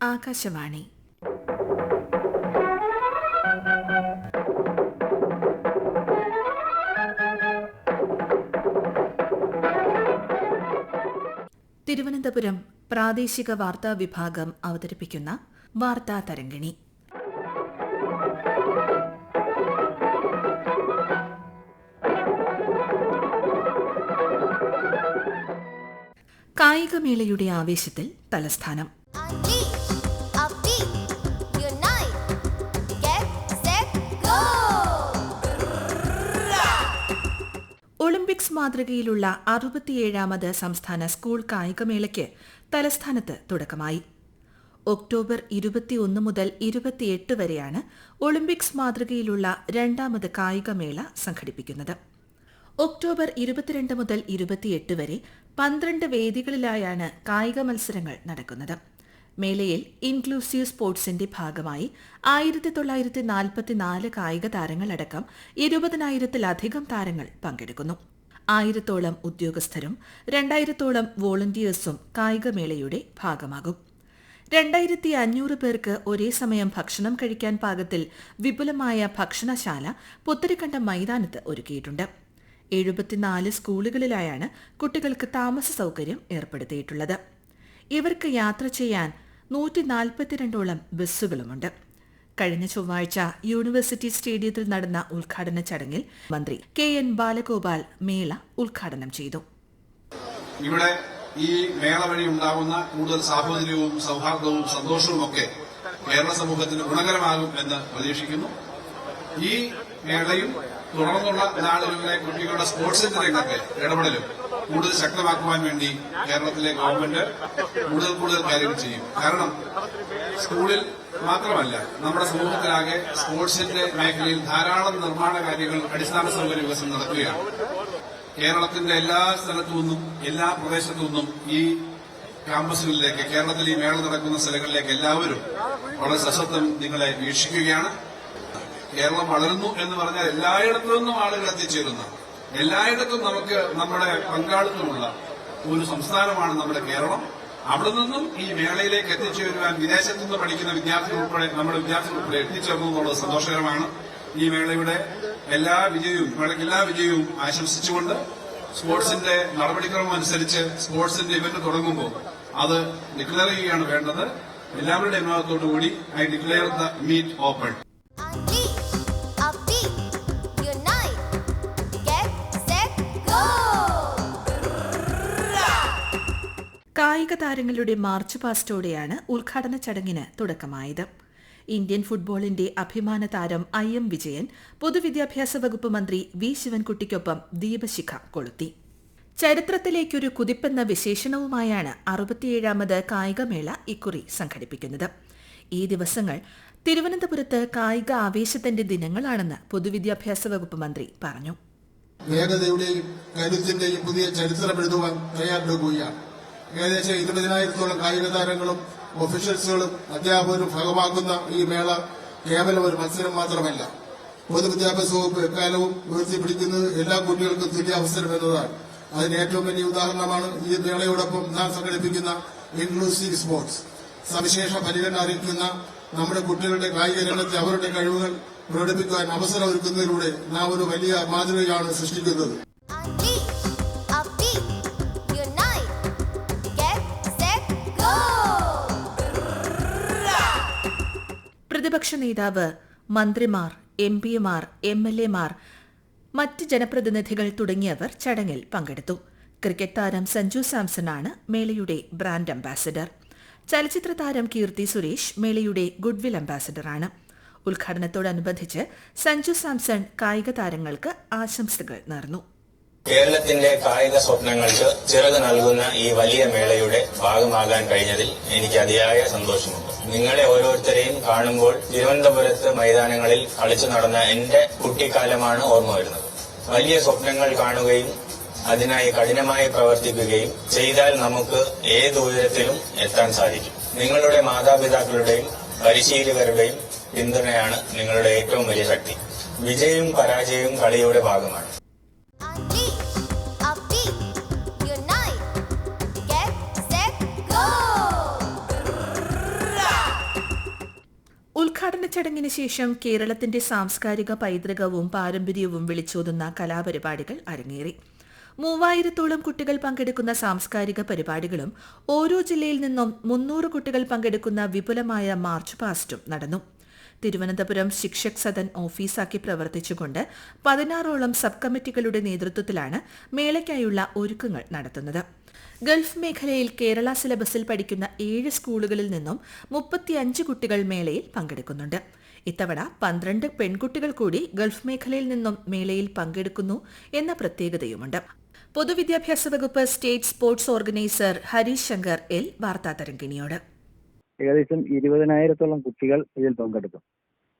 ആകാശവാണി. തിരുവനന്തപുരം പ്രാദേശിക വാർത്താ വിഭാഗം അവതരിപ്പിക്കുന്ന വാർത്താ തരംഗിണി. കായികമേളയുടെ ആവേശത്തിൽ തലസ്ഥാനം. മാതൃകയിലുള്ള അറുപത്തിയേഴാമത് സംസ്ഥാന സ്കൂൾ കായികമേളയ്ക്ക് തലസ്ഥാനത്ത് തുടക്കമായി. ഒക്ടോബർ ഇരുപത്തിയൊന്ന് മുതൽ ഇരുപത്തിയെട്ട് വരെയാണ് ഒളിമ്പിക്സ് മാതൃകയിലുള്ള രണ്ടാമത് കായികമേള സംഘടിപ്പിക്കുന്നത്. ഒക്ടോബർ ഇരുപത്തിരണ്ട് മുതൽ ഇരുപത്തിയെട്ട് വരെ പന്ത്രണ്ട് വേദികളിലായാണ് കായിക മത്സരങ്ങൾ നടക്കുന്നത്. മേളയിൽ ഇൻക്ലൂസീവ് സ്പോർട്സിന്റെ ഭാഗമായി ആയിരത്തി തൊള്ളായിരത്തി നാൽപ്പത്തിനാല് കായിക താരങ്ങളടക്കം ഇരുപതിനായിരത്തിലധികം താരങ്ങൾ പങ്കെടുക്കുന്നു. ആയിരത്തോളം ഉദ്യോഗസ്ഥരും രണ്ടായിരത്തോളം വോളണ്ടിയേഴ്സും കായികമേളയുടെ ഭാഗമാകും. രണ്ടായിരത്തി അഞ്ഞൂറ് പേർക്ക് ഒരേ സമയം ഭക്ഷണം കഴിക്കാൻ പാകത്തിൽ വിപുലമായ ഭക്ഷണശാല പുത്തരിക്കണ്ടം മൈതാനത്ത് ഒരുക്കിയിട്ടുണ്ട്. എഴുപത്തിനാല് സ്കൂളുകളിലായാണ് കുട്ടികൾക്ക് താമസ സൗകര്യം ഏർപ്പെടുത്തിയിട്ടുള്ളത്. ഇവർക്ക് യാത്ര ചെയ്യാൻ നൂറ്റി നാൽപ്പത്തിരണ്ടോളം ബസ്സുകളുമുണ്ട്. കഴിഞ്ഞ ചൊവ്വാഴ്ച യൂണിവേഴ്സിറ്റി സ്റ്റേഡിയത്തിൽ നടന്ന ഉദ്ഘാടന ചടങ്ങിൽ മന്ത്രി കെ എൻ ബാലഗോപാൽ മേള ഉദ്ഘാടനം ചെയ്തു. ഇവിടെ ഈ മേള വഴി ഉണ്ടാകുന്ന കൂടുതൽ സാഹോദര്യവും സൗഹാർദ്ദവും സന്തോഷവും ഒക്കെ കേരള സമൂഹത്തിന് ഗുണകരമാകും എന്ന് പ്രതീക്ഷിക്കുന്നു. ഈ മേളയും തുടർന്നുള്ള നാളുകളിലെ കുട്ടികളുടെ സ്പോർട്സിന്റെ രംഗത്തെ ഇടപെടലും കൂടുതൽ ശക്തമാക്കുവാൻ വേണ്ടി കേരളത്തിലെ ഗവൺമെന്റ് കൂടുതൽ കൂടുതൽ കാര്യങ്ങൾ ചെയ്യും. കാരണം സ്കൂളിൽ മാത്രമല്ല നമ്മുടെ സമൂഹത്തിലാകെ സ്പോർട്സിന്റെ മേഖലയിൽ ധാരാളം നിർമ്മാണ കാര്യങ്ങൾ അടിസ്ഥാന സൗകര്യ വികസനം നടക്കുകയാണ്. കേരളത്തിന്റെ എല്ലാ സ്ഥലത്തു നിന്നും എല്ലാ പ്രദേശത്തു നിന്നും ഈ ക്യാമ്പസുകളിലേക്ക് കേരളത്തിൽ ഈ മേള നടക്കുന്ന സ്ഥലങ്ങളിലേക്ക് എല്ലാവരും വളരെ സശക്തം നിങ്ങളെ വീക്ഷിക്കുകയാണ്. കേരളം വളരുന്നു എന്ന് പറഞ്ഞാൽ എല്ലായിടത്തു നിന്നും ആളുകൾ എത്തിച്ചേരുന്ന. എല്ലായിടത്തും നമുക്ക് നമ്മുടെ പങ്കാളിത്തമുള്ള ഒരു സംസ്ഥാനമാണ് നമ്മുടെ കേരളം. അവിടെ നിന്നും ഈ മേളയിലേക്ക് എത്തിച്ചേരുവാൻ വിദേശത്തു നിന്ന് പഠിക്കുന്ന വിദ്യാർത്ഥികൾ ഉൾപ്പെടെ നമ്മുടെ വിദ്യാർത്ഥികൾ ഉൾപ്പെടെ എത്തിച്ചേർന്നു എന്നുള്ളത് സന്തോഷകരമാണ്. ഈ മേളയുടെ എല്ലാ വിജയവും മേളയ്ക്ക് എല്ലാ വിജയവും ആശംസിച്ചുകൊണ്ട് സ്പോർട്സിന്റെ നടപടിക്രമം അനുസരിച്ച് സ്പോർട്സിന്റെ ഇവന്റ് തുടങ്ങുമ്പോൾ അത് ഡിക്ലെയർ ചെയ്യുകയാണ് വേണ്ടത്. എല്ലാവരുടെയും അനുവാദത്തോടുകൂടി I declare the meet open കായിക താരങ്ങളുടെ മാർച്ച് പാസ്റ്റോടെയാണ് ഉദ്ഘാടന ചടങ്ങിന് തുടക്കമായത്. ഇന്ത്യൻ ഫുട്ബോളിന്റെ അഭിമാന താരം ഐ എം വിജയൻ പൊതുവിദ്യാഭ്യാസ വകുപ്പ് മന്ത്രി വി ശിവൻകുട്ടിക്കൊപ്പം ദീപശിഖ കൊളുത്തി. ചരിത്രത്തിലേക്കൊരു കുതിപ്പെന്ന വിശേഷണവുമായാണ് അറുപത്തിയേഴാമത് കായികമേള ഇക്കുറി സംഘടിപ്പിക്കുന്നത്. ഈ ദിവസങ്ങൾ തിരുവനന്തപുരത്ത് കായിക ആവേശത്തിന്റെ ദിനങ്ങളാണെന്ന് പൊതുവിദ്യാഭ്യാസ വകുപ്പ് മന്ത്രി പറഞ്ഞു. കരുത്തിന്റെയും പുതിയ ചരിത്രം എഴുതുവാൻ തയ്യാറെടുക്കുകയാണ്. ഏകദേശം ഇരുപതിനായിരത്തോളം കായിക താരങ്ങളും ഒഫീഷ്യൽസുകളും അധ്യാപകരും ഭാഗമാക്കുന്ന ഈ മേള കേവലം ഒരു മത്സരം മാത്രമല്ല. പൊതുവിദ്യാഭ്യാസ വകുപ്പ് എക്കാലവും ഉയർത്തിപ്പിടിക്കുന്നത് എല്ലാ കുട്ടികൾക്കും തുല്യ അവസരം എന്നതാണ്. അതിന് ഏറ്റവും വലിയ ഉദാഹരണമാണ് ഈ മേളയോടൊപ്പം നാം സംഘടിപ്പിക്കുന്ന ഇൻക്ലൂസീവ് സ്പോർട്സ് സവിശേഷ പരിഗണന അറിയിക്കുന്ന നമ്മുടെ കുട്ടികളുടെ കായിക രംഗത്തെ അവരുടെ കഴിവുകൾ പ്രകടിപ്പിക്കുവാൻ അവസരമൊരുക്കുന്നതിലൂടെ നാം ഒരു വലിയ മാതൃകയാണ് സൃഷ്ടിക്കുന്നത്. പ്രതിപക്ഷ നേതാവ് മന്ത്രിമാർ എം പിമാർ എം എൽ എമാർ മറ്റ് ജനപ്രതിനിധികൾ തുടങ്ങിയവർ ചടങ്ങിൽ പങ്കെടുത്തു. ക്രിക്കറ്റ് താരം സഞ്ജു സാംസണാണ് മേളയുടെ ബ്രാൻഡ് അംബാസിഡർ. ചലച്ചിത്ര താരം കീർത്തി സുരേഷ് മേളയുടെ ഗുഡ്വിൽ അംബാസിഡറാണ്. ഉദ്ഘാടനത്തോടനുബന്ധിച്ച് സഞ്ജു സാംസൺ കായിക താരങ്ങൾക്ക് ആശംസകൾ നേർന്നു. കേരളത്തിന്റെ കായിക സ്വപ്നങ്ങൾക്ക് ചിറക് നൽകുന്ന ഈ വലിയ മേളയുടെ ഭാഗമാകാൻ കഴിഞ്ഞതിൽ എനിക്ക് അതിയായ സന്തോഷമുണ്ട്. നിങ്ങളെ ഓരോരുത്തരെയും കാണുമ്പോൾ തിരുവനന്തപുരത്ത് മൈതാനങ്ങളിൽ കളിച്ചു നടന്ന എന്റെ കുട്ടിക്കാലമാണ് ഓർമ്മ വരുന്നത്. വലിയ സ്വപ്നങ്ങൾ കാണുകയും അതിനായി കഠിനമായി പ്രവർത്തിക്കുകയും ചെയ്താൽ നമുക്ക് ഏത് ഉയരത്തിലും എത്താൻ സാധിക്കും. നിങ്ങളുടെ മാതാപിതാക്കളുടെയും പരിശീലകരുടെയും പിന്തുണയാണ് നിങ്ങളുടെ ഏറ്റവും വലിയ ശക്തി. വിജയവും പരാജയവും കളിയുടെ ഭാഗമാണ്. ചടങ്ങിന് ശേഷം കേരളത്തിന്റെ സാംസ്കാരിക പൈതൃകവും പാരമ്പര്യവും വിളിച്ചോതുന്ന കലാപരിപാടികൾ അരങ്ങേറി. മൂവായിരത്തോളം കുട്ടികൾ പങ്കെടുക്കുന്ന സാംസ്കാരിക പരിപാടികളും ഓരോ ജില്ലയിൽ നിന്നും മുന്നൂറ് കുട്ടികൾ പങ്കെടുക്കുന്ന വിപുലമായ മാർച്ച് പാസ്റ്റും നടന്നു. തിരുവനന്തപുരം ശിക്ഷക് സദൻ ഓഫീസാക്കി പ്രവർത്തിച്ചുകൊണ്ട് പതിനാറോളം സബ് കമ്മിറ്റികളുടെ നേതൃത്വത്തിലാണ് മേളയ്ക്കായുള്ള ഒരുക്കങ്ങൾ നടത്തുന്നത്. ഗൾഫ് മേഖലയിൽ കേരള സിലബസിൽ പഠിക്കുന്ന ഏഴ് സ്കൂളുകളിൽ നിന്നും മുപ്പത്തിയഞ്ച് കുട്ടികൾ മേളയിൽ പങ്കെടുക്കുന്നുണ്ട്. ഇത്തവണ പന്ത്രണ്ട് പെൺകുട്ടികൾ കൂടി ഗൾഫ് മേഖലയിൽ നിന്നും മേളയിൽ പങ്കെടുക്കുന്നു എന്ന പ്രത്യേകതയുമുണ്ട്. പൊതുവിദ്യാഭ്യാസ വകുപ്പ് state sports organiser Harish Shankar L വാർത്താ വാർത്താതരംഗിണിയോട്. ഏകദേശം ഇരുപതിനായിരത്തോളം കുട്ടികൾ ഇതിൽ പങ്കെടുക്കും.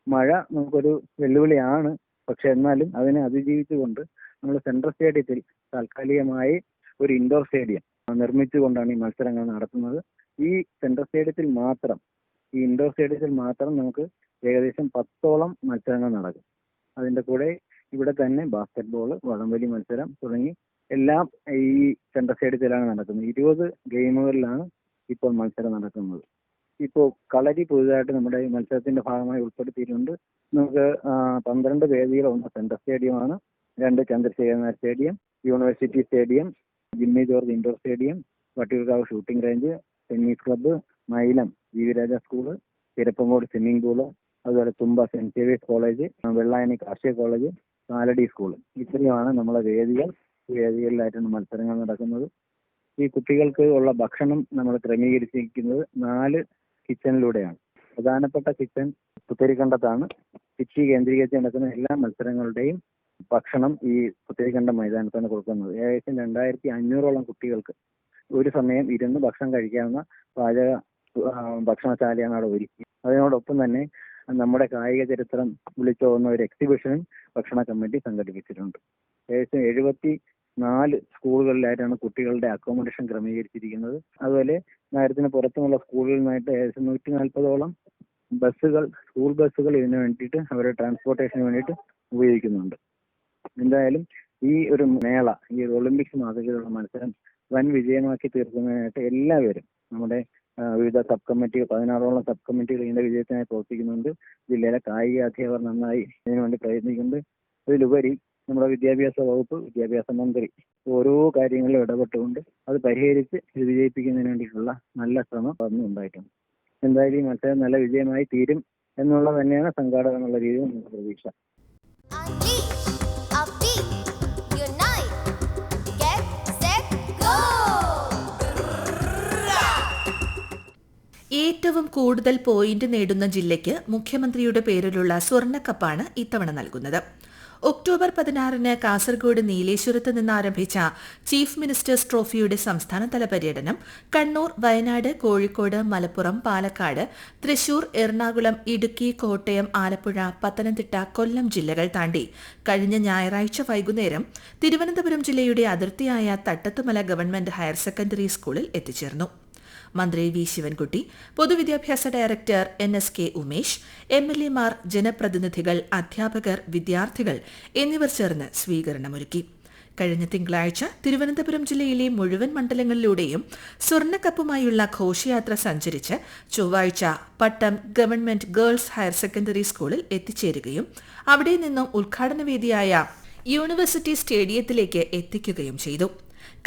മഴ നമുക്കൊരു വെല്ലുവിളിയാണ്. പക്ഷെ എന്നാലും അതിനെ അതിജീവിച്ചുകൊണ്ട് നമ്മൾ സെൻട്രൽ സ്റ്റേഡിയത്തിൽ താൽക്കാലികമായി ഒരു ഇൻഡോർ സ്റ്റേഡിയം നിർമ്മിച്ചുകൊണ്ടാണ് ഈ മത്സരങ്ങൾ നടത്തുന്നത്. ഈ സെൻട്രൽ സ്റ്റേഡിയത്തിൽ മാത്രം ഈ ഇൻഡോർ സ്റ്റേഡിയത്തിൽ മാത്രം നമുക്ക് ഏകദേശം പത്തോളം മത്സരങ്ങൾ നടക്കും. അതിന്റെ കൂടെ ഇവിടെ തന്നെ ബാസ്കറ്റ് ബോൾ വടംവലി മത്സരം തുടങ്ങി എല്ലാം ഈ സെൻട്രൽ സ്റ്റേഡിയത്തിലാണ് നടക്കുന്നത്. ഇരുപത് ഗെയിമുകളിലാണ് ഇപ്പോൾ മത്സരം നടക്കുന്നത്. ഇപ്പോൾ കളരി പുതുതായിട്ട് നമ്മുടെ ഈ മത്സരത്തിന്റെ ഭാഗമായി ഉൾപ്പെടുത്തിയിട്ടുണ്ട്. നമുക്ക് പന്ത്രണ്ട് വേദികളുള്ള സെൻട്രൽ സ്റ്റേഡിയമാണ് രണ്ട് Chandrasekharan Nair stadium university stadium Jimmy George indoor stadium Vattiyoorkavu shooting range tennis club Mylam V V Raja school Thirappancode swimming pool അതുപോലെ Thumba saint Xavier's college Vellayani കാർഷിക കോളേജ് കാലടി സ്കൂൾ. ഇത്രയുമാണ് നമ്മുടെ വേദികൾ. ഈ വേദികളിലായിട്ടാണ് മത്സരങ്ങൾ നടക്കുന്നത്. ഈ കുട്ടികൾക്ക് ഉള്ള ഭക്ഷണം നമ്മൾ ക്രമീകരിച്ചിരിക്കുന്നത് നാല് കിച്ചണിലൂടെയാണ്. പ്രധാനപ്പെട്ട കിച്ചൺ പുത്തരിക്കണ്ടത്താണ്. പിച്ചി കേന്ദ്രീകരിച്ച് നടക്കുന്ന എല്ലാ മത്സരങ്ങളുടെയും ഭക്ഷണം ഈ പുത്തരിക്കണ്ടം മൈതാനത്താണ് കൊടുക്കുന്നത്? ഏകദേശം രണ്ടായിരത്തി അഞ്ഞൂറോളം കുട്ടികൾക്ക് ഒരു സമയം ഇരുന്ന് ഭക്ഷണം കഴിക്കാവുന്ന പാചക ഭക്ഷണശാലയാണ് അവിടെ ഒരുക്കി. അതിനോടൊപ്പം തന്നെ നമ്മുടെ കായിക ചരിത്രം വിളിച്ചോതുന്ന ഒരു എക്സിബിഷനും ഭക്ഷണ കമ്മിറ്റി സംഘടിപ്പിച്ചിട്ടുണ്ട്. ഏകദേശം എഴുപത്തി നാല് സ്കൂളുകളിലായിട്ടാണ് കുട്ടികളുടെ അക്കോമഡേഷൻ ക്രമീകരിച്ചിരിക്കുന്നത്. അതുപോലെ നഗരത്തിന് പുറത്തുമുള്ള സ്കൂളുകളിൽ നിന്നായിട്ട് ഏകദേശം നൂറ്റി നാൽപ്പതോളം ബസ്സുകൾ സ്കൂൾ ബസ്സുകൾ ഇതിനു വേണ്ടിയിട്ട് അവരുടെ ട്രാൻസ്പോർട്ടേഷന് വേണ്ടിയിട്ട് ഉപയോഗിക്കുന്നുണ്ട്. എന്തായാലും ഈ ഒരു മേള ഈ ഒളിമ്പിക്സ് മാതൃകയിലുള്ള മത്സരം വൻ വിജയമാക്കി തീർക്കുന്നതിനായിട്ട് എല്ലാവരും നമ്മുടെ വിവിധ സബ് കമ്മിറ്റി പതിനാറോളം സബ് കമ്മിറ്റികൾ ഇതിന്റെ വിജയത്തിനായി പ്രവർത്തിക്കുന്നുണ്ട്. ജില്ലയിലെ കായിക അധ്യാപകർ നന്നായി ഇതിനുവേണ്ടി പ്രയത്നിക്കുന്നുണ്ട്. അതിലുപരി നമ്മുടെ വിദ്യാഭ്യാസ വകുപ്പ് വിദ്യാഭ്യാസ മന്ത്രി ഓരോ കാര്യങ്ങളിലും ഇടപെട്ടുകൊണ്ട് അത് പരിഹരിച്ച് ഇത് വിജയിപ്പിക്കുന്നതിന് വേണ്ടിയിട്ടുള്ള നല്ല ശ്രമം ഉണ്ടായിട്ടുണ്ട്. എന്തായാലും ഈ മത്സരം നല്ല വിജയമായി തീരും എന്നുള്ളത് തന്നെയാണ് സംഘാടകർ എന്നുള്ള രീതിയിൽ നമ്മുടെ പ്രതീക്ഷ. ഏറ്റവും കൂടുതൽ പോയിന്റ് നേടുന്ന ജില്ലയ്ക്ക് മുഖ്യമന്ത്രിയുടെ പേരിലുള്ള സ്വർണക്കപ്പാണ് ഇത്തവണ നൽകുന്നത്. ഒക്ടോബർ പതിനാറിന് കാസർഗോഡ് നീലേശ്വരത്ത് നിന്ന് ആരംഭിച്ച ചീഫ് മിനിസ്റ്റേഴ്സ് ട്രോഫിയുടെ സംസ്ഥാനതല പര്യടനം കണ്ണൂർ വയനാട് കോഴിക്കോട് മലപ്പുറം പാലക്കാട് തൃശൂർ എറണാകുളം ഇടുക്കി കോട്ടയം ആലപ്പുഴ പത്തനംതിട്ട കൊല്ലം ജില്ലകൾ താണ്ടി. കഴിഞ്ഞ ഞായറാഴ്ച വൈകുന്നേരം തിരുവനന്തപുരം ജില്ലയുടെ അതിർത്തിയായ തട്ടത്തുമല ഗവൺമെന്റ് ഹയർ സെക്കൻഡറി സ്കൂളിൽ എത്തിച്ചേർന്നു. മന്ത്രി വി ശിവൻകുട്ടി പൊതുവിദ്യാഭ്യാസ director N S K Umesh M എൽ എമാർ ജനപ്രതിനിധികൾ അധ്യാപകർ വിദ്യാർത്ഥികൾ എന്നിവർ ചേർന്ന് സ്വീകരണമൊരുക്കി. കഴിഞ്ഞ തിങ്കളാഴ്ച തിരുവനന്തപുരം ജില്ലയിലെ മുഴുവൻ മണ്ഡലങ്ങളിലൂടെയും സ്വർണക്കപ്പുമായുള്ള ഘോഷയാത്ര സഞ്ചരിച്ച് ചൊവ്വാഴ്ച Pattom government girls higher secondary സ്കൂളിൽ എത്തിച്ചേരുകയും അവിടെ നിന്നും ഉദ്ഘാടന വേദിയായ യൂണിവേഴ്സിറ്റി സ്റ്റേഡിയത്തിലേക്ക് എത്തിക്കുകയും ചെയ്തു.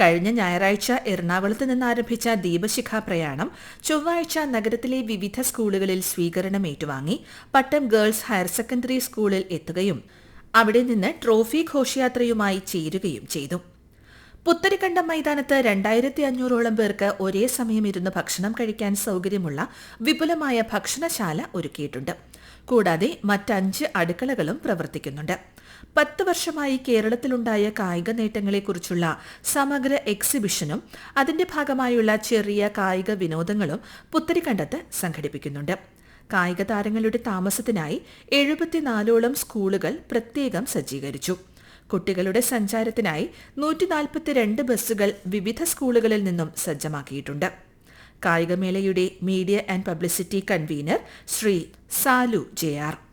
കഴിഞ്ഞ ഞായറാഴ്ച എറണാകുളത്ത് നിന്ന് ആരംഭിച്ച ദീപശിഖ പ്രയാണം ചൊവ്വാഴ്ച നഗരത്തിലെ വിവിധ സ്കൂളുകളിൽ സ്വീകരണം ഏറ്റുവാങ്ങി പട്ടം ഗേൾസ് ഹയർ സെക്കൻഡറി സ്കൂളിൽ എത്തുകയും അവിടെ നിന്ന് ട്രോഫി ഘോഷയാത്രയുമായി ചേരുകയും ചെയ്തു. പുത്തരിക്കണ്ടം മൈതാനത്ത് രണ്ടായിരത്തി അഞ്ഞൂറോളം പേർക്ക് ഒരേ സമയം ഇരുന്ന് ഭക്ഷണം കഴിക്കാൻ സൗകര്യമുള്ള വിപുലമായ ഭക്ഷണശാല ഒരുക്കിയിട്ടുണ്ട്. കൂടാതെ മറ്റഞ്ച് അടുക്കളകളും പ്രവർത്തിക്കുന്നുണ്ട്. പത്ത് വർഷമായി കേരളത്തിലുണ്ടായ കായിക നേട്ടങ്ങളെക്കുറിച്ചുള്ള സമഗ്ര എക്സിബിഷനും അതിന്റെ ഭാഗമായുള്ള ചെറിയ കായിക വിനോദങ്ങളും പുത്തരിക്കണ്ടത്ത് സംഘടിപ്പിക്കുന്നുണ്ട്. കായിക താരങ്ങളുടെ താമസത്തിനായി എഴുപത്തിനാലോളം സ്കൂളുകൾ പ്രത്യേകം സജ്ജീകരിച്ചു. കുട്ടികളുടെ സഞ്ചാരത്തിനായി നൂറ്റി നാൽപ്പത്തിരണ്ട് ബസ്സുകൾ വിവിധ സ്കൂളുകളിൽ നിന്നും സജ്ജമാക്കിയിട്ടുണ്ട്. കായികമേളയുടെ media and publicity convener Shri Salu J R.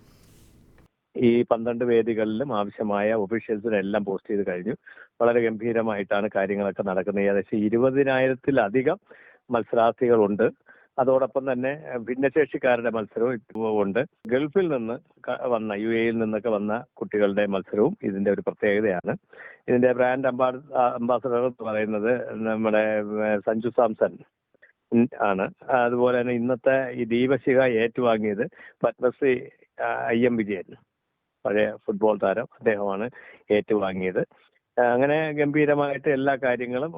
ഈ പന്ത്രണ്ട് വേദികളിലും ആവശ്യമായ ഒഫീഷ്യൽസിനെല്ലാം പോസ്റ്റ് ചെയ്ത് കഴിഞ്ഞു. വളരെ ഗംഭീരമായിട്ടാണ് കാര്യങ്ങളൊക്കെ നടക്കുന്നത്. ഏകദേശം ഇരുപതിനായിരത്തിലധികം മത്സരാർത്ഥികളുണ്ട്. അതോടൊപ്പം തന്നെ ഭിന്നശേഷിക്കാരുടെ മത്സരവും ഇപ്പോൾ ഉണ്ട് ഗൾഫിൽ നിന്ന് വന്ന യു എയിൽ നിന്നൊക്കെ വന്ന കുട്ടികളുടെ മത്സരവും ഇതിന്റെ ഒരു പ്രത്യേകതയാണ്. ഇതിന്റെ ബ്രാൻഡ് അംബാ അംബാസഡർ എന്ന് പറയുന്നത് നമ്മുടെ സഞ്ജു സാംസൺ ആണ്. അതുപോലെ തന്നെ ഇന്നത്തെ ഈ ദീപശിഖ ഏറ്റുവാങ്ങിയത് പത്മശ്രീ ഐ എം വിജയൻ. പഴയ ഫുട്ബോൾ താരം അദ്ദേഹമാണ് ഏറ്റുവാങ്ങിയത്. അങ്ങനെ ഗംഭീരമായിട്ട് എല്ലാ കാര്യങ്ങളും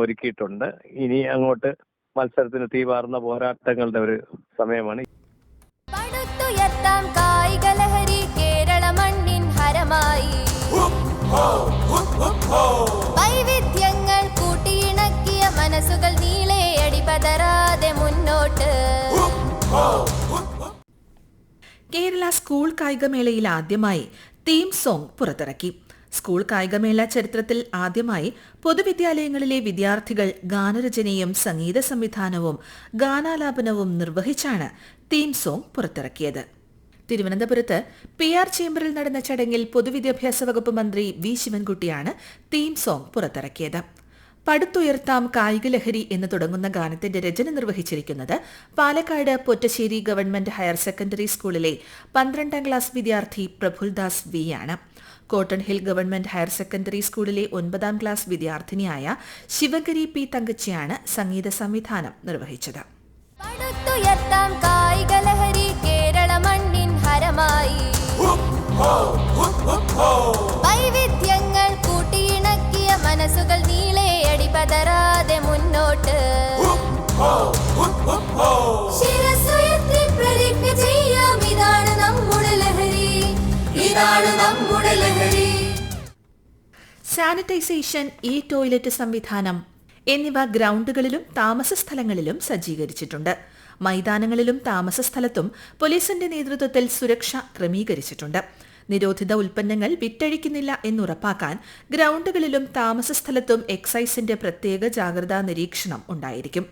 ഒരുക്കിയിട്ടുണ്ട്. ഇനി അങ്ങോട്ട് മത്സരത്തിന് തീവാർന്ന പോരാട്ടങ്ങളുടെ ഒരു സമയമാണ്. പടുത്തുയർത്താം കായിക ലഹരി കേരള മണ്ണിൻ ഹരമായി. കേരള സ്കൂൾ കായികമേളയിൽ ആദ്യമായി തീം സോങ് പുറത്തിറക്കി. സ്കൂൾ കായികമേള ചരിത്രത്തിൽ ആദ്യമായി പൊതുവിദ്യാലയങ്ങളിലെ വിദ്യാർത്ഥികൾ ഗാനരചനയും സംഗീത സംവിധാനവും ഗാനാലാപനവും നിർവഹിച്ചാണ് തീം സോങ് പുറത്തിറക്കിയത്. തിരുവനന്തപുരത്ത് പി ആർ ചേംബറിൽ നടന്ന ചടങ്ങിൽ പൊതുവിദ്യാഭ്യാസ വകുപ്പ് മന്ത്രി വി ശിവൻകുട്ടിയാണ് തീം സോങ് പുറത്തിറക്കിയത്. പടുത്തുയർത്താം കായിക ലഹരി എന്ന് തുടങ്ങുന്ന ഗാനത്തിന്റെ രചന നിർവഹിച്ചിരിക്കുന്നത് Palakkad Pottassery government higher secondary സ്കൂളിലെ പന്ത്രണ്ടാം ക്ലാസ് വിദ്യാർത്ഥി പ്രഫുൽദാസ് വി ആണ്. Cotton hill government higher secondary സ്കൂളിലെ ഒൻപതാം ക്ലാസ് വിദ്യാർത്ഥിനിയായ ശിവഗരി പി തങ്കച്ചിയാണ് സംഗീത സംവിധാനം നിർവഹിച്ചത്. പടുത്തുയർത്താം കായിക കേരള മണ്ണിൻ ഹരമായി. വൈവിധ്യങ്ങൾ കൂട്ടിയിണക്കിയ മനസ്സുകൾ ലഹരി. ഇതാണ് ലഹരി. സാനിറ്റൈസേഷൻ ഇ ടോയ്ലറ്റ് സംവിധാനം എന്നിവ ഗ്രൗണ്ടുകളിലും താമസ സ്ഥലങ്ങളിലും സജ്ജീകരിച്ചിട്ടുണ്ട്. മൈതാനങ്ങളിലും താമസ സ്ഥലത്തും പോലീസിന്റെ നേതൃത്വത്തിൽ സുരക്ഷ ക്രമീകരിച്ചിട്ടുണ്ട്. നിരോധിത ഉൽപ്പന്നങ്ങൾ വിറ്റഴിക്കുന്നില്ല എന്നുറപ്പാക്കാൻ ഗ്രൌണ്ടുകളിലും താമസ സ്ഥലത്തും എക്സൈസിന്റെ പ്രത്യേക ജാഗ്രതാ നിരീക്ഷണം ഉണ്ടായിരിക്കും.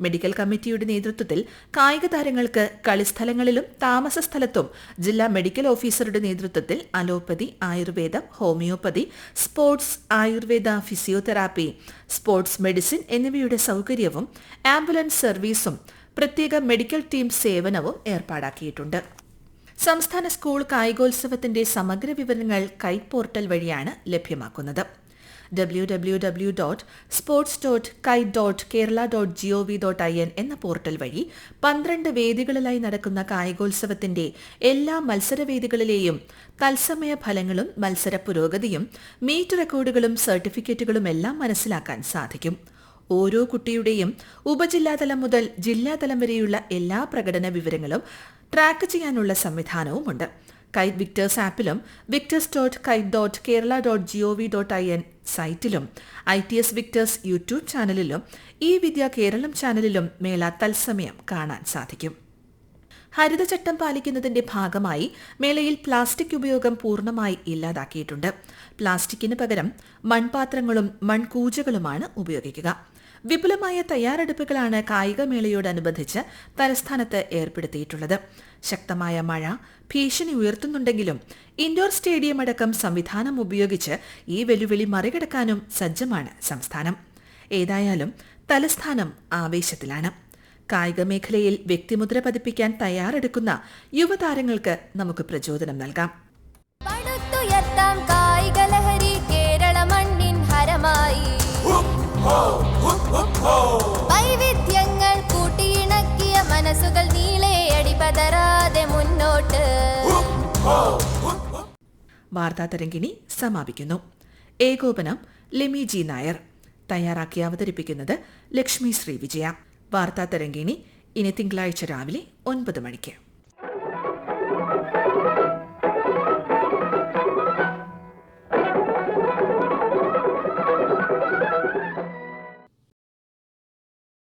മെഡിക്കൽ കമ്മിറ്റിയുടെ നേതൃത്വത്തിൽ കായിക താരങ്ങൾക്ക് കളിസ്ഥലങ്ങളിലും താമസ സ്ഥലത്തും ജില്ലാ മെഡിക്കൽ ഓഫീസറുടെ നേതൃത്വത്തിൽ allopathy Ayurveda homeopathy sports Ayurveda physiotherapy sports medicine എന്നിവയുടെ സൗകര്യവും ആംബുലൻസ് സർവീസും പ്രത്യേക മെഡിക്കൽ ടീം സേവനവും ഏർപ്പാടാക്കിയിട്ടുണ്ട്. സംസ്ഥാന സ്കൂൾ കായികോത്സവത്തിന്റെ സമഗ്ര വിവരങ്ങൾ കൈറ്റ് പോർട്ടൽ വഴിയാണ് ലഭ്യമാക്കുന്നത്. W W W dot sports dot KITE dot Kerala dot G O V dot I N എന്ന പോർട്ടൽ വഴി പന്ത്രണ്ട് വേദികളിലായി നടക്കുന്ന കായികോത്സവത്തിന്റെ എല്ലാ മത്സരവേദികളിലെയും തത്സമയ ഫലങ്ങളും മത്സര പുരോഗതിയും മീറ്റ് റെക്കോർഡുകളും സർട്ടിഫിക്കറ്റുകളും എല്ലാം മനസ്സിലാക്കാൻ സാധിക്കും. ഓരോ കുട്ടിയുടെയും ഉപജില്ലാതലം മുതൽ ജില്ലാതലം വരെയുള്ള എല്ലാ പ്രകടന വിവരങ്ങളും ട്രാക്ക് ചെയ്യാനുള്ള സംവിധാനവുമുണ്ട്. KITE Victers ആപ്പിലും Victers dot KITE dot Kerala dot G O V dot I N സൈറ്റിലും I T S Victers YouTube ചാനലിലും ഈ വിദ്യ കേരളം ചാനലിലും മേള തത്സമയം കാണാൻ സാധിക്കും. ഹരിതചട്ടം പാലിക്കുന്നതിന്റെ ഭാഗമായി മേളയിൽ പ്ലാസ്റ്റിക് ഉപയോഗം പൂർണമായി ഇല്ലാതാക്കിയിട്ടുണ്ട്. പ്ലാസ്റ്റിക്കിന് പകരം മൺപാത്രങ്ങളും മൺകൂജകളുമാണ് ഉപയോഗിക്കുക. വിപുലമായ തയ്യാറെടുപ്പുകളാണ് കായികമേളയോടനുബന്ധിച്ച് തലസ്ഥാനത്ത് ഏർപ്പെടുത്തിയിട്ടുള്ളത്. ശക്തമായ മഴ ഭീഷണി ഉയർത്തുന്നുണ്ടെങ്കിലും ഇൻഡോർ സ്റ്റേഡിയം അടക്കം സംവിധാനം ഉപയോഗിച്ച് ഈ വെല്ലുവിളി മറികടക്കാനും സജ്ജമാണ് സംസ്ഥാനം. ഏതായാലും തലസ്ഥാനം ആവേശത്തിലാണ്. കായിക മേഖലയിൽ വ്യക്തിമുദ്ര പതിപ്പിക്കാൻ തയ്യാറെടുക്കുന്ന യുവതാരങ്ങൾക്ക് നമുക്ക് പ്രചോദനം നൽകാം. പടുത്തുയർത്താം കായിക ലഹരി കേരള മണ്ണിൻ ഹരമായി. വാർത്താ തരംഗിണി സമാപിക്കുന്നു. ഏകോപനം ലെമി ജി നായർ. തയ്യാറാക്കി അവതരിപ്പിക്കുന്നത് ലക്ഷ്മി ശ്രീ വിജയ. വാർത്താ തരംഗിണി ഇനി തിങ്കളാഴ്ച രാവിലെ ഒൻപത് മണിക്ക്.